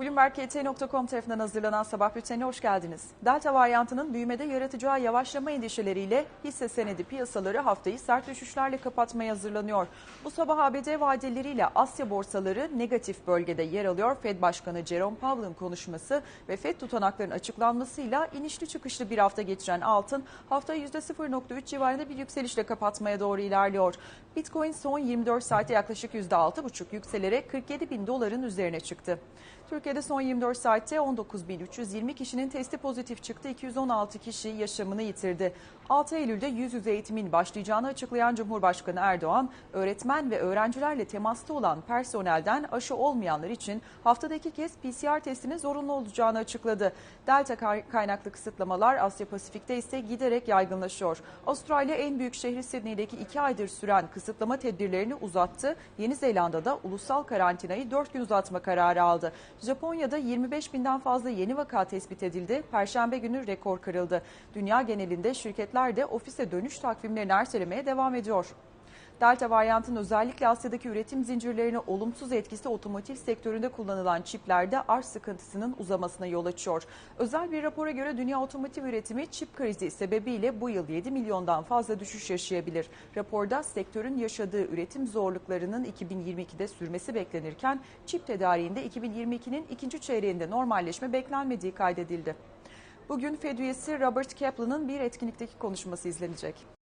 BloombergKT.com tarafından hazırlanan sabah bültenine hoş geldiniz. Delta varyantının büyümede yaratacağı yavaşlama endişeleriyle hisse senedi piyasaları haftayı sert düşüşlerle kapatmaya hazırlanıyor. Bu sabah ABD vadeleriyle Asya borsaları negatif bölgede yer alıyor. Fed Başkanı Jerome Powell'ın konuşması ve Fed tutanaklarının açıklanmasıyla inişli çıkışlı bir hafta geçiren altın haftayı %0.3 civarında bir yükselişle kapatmaya doğru ilerliyor. Bitcoin son 24 saatte yaklaşık %6,5 yükselerek 47 bin doların üzerine çıktı. Türkiye'de son 24 saatte 19.320 kişinin testi pozitif çıktı. 216 kişi yaşamını yitirdi. 6 Eylül'de yüz yüze eğitimin başlayacağını açıklayan Cumhurbaşkanı Erdoğan, öğretmen ve öğrencilerle temasta olan personelden aşı olmayanlar için haftada iki kez PCR testinin zorunlu olacağını açıkladı. Delta kaynaklı kısıtlamalar Asya Pasifik'te ise giderek yaygınlaşıyor. Avustralya en büyük şehri Sydney'deki iki aydır süren kısıtlama tedbirlerini uzattı. Yeni Zelanda'da ulusal karantinayı 4 gün uzatma kararı aldı. Japonya'da 25 binden fazla yeni vaka tespit edildi. Perşembe günü rekor kırıldı. Dünya genelinde şirketler de ofise dönüş takvimlerini ertelemeye devam ediyor. Delta varyantın özellikle Asya'daki üretim zincirlerine olumsuz etkisi otomotiv sektöründe kullanılan çiplerde arz sıkıntısının uzamasına yol açıyor. Özel bir rapora göre dünya otomotiv üretimi çip krizi sebebiyle bu yıl 7 milyondan fazla düşüş yaşayabilir. Raporda sektörün yaşadığı üretim zorluklarının 2022'de sürmesi beklenirken çip tedariğinde 2022'nin ikinci çeyreğinde normalleşme beklenmediği kaydedildi. Bugün Fed üyesi Robert Kaplan'ın bir etkinlikteki konuşması izlenecek.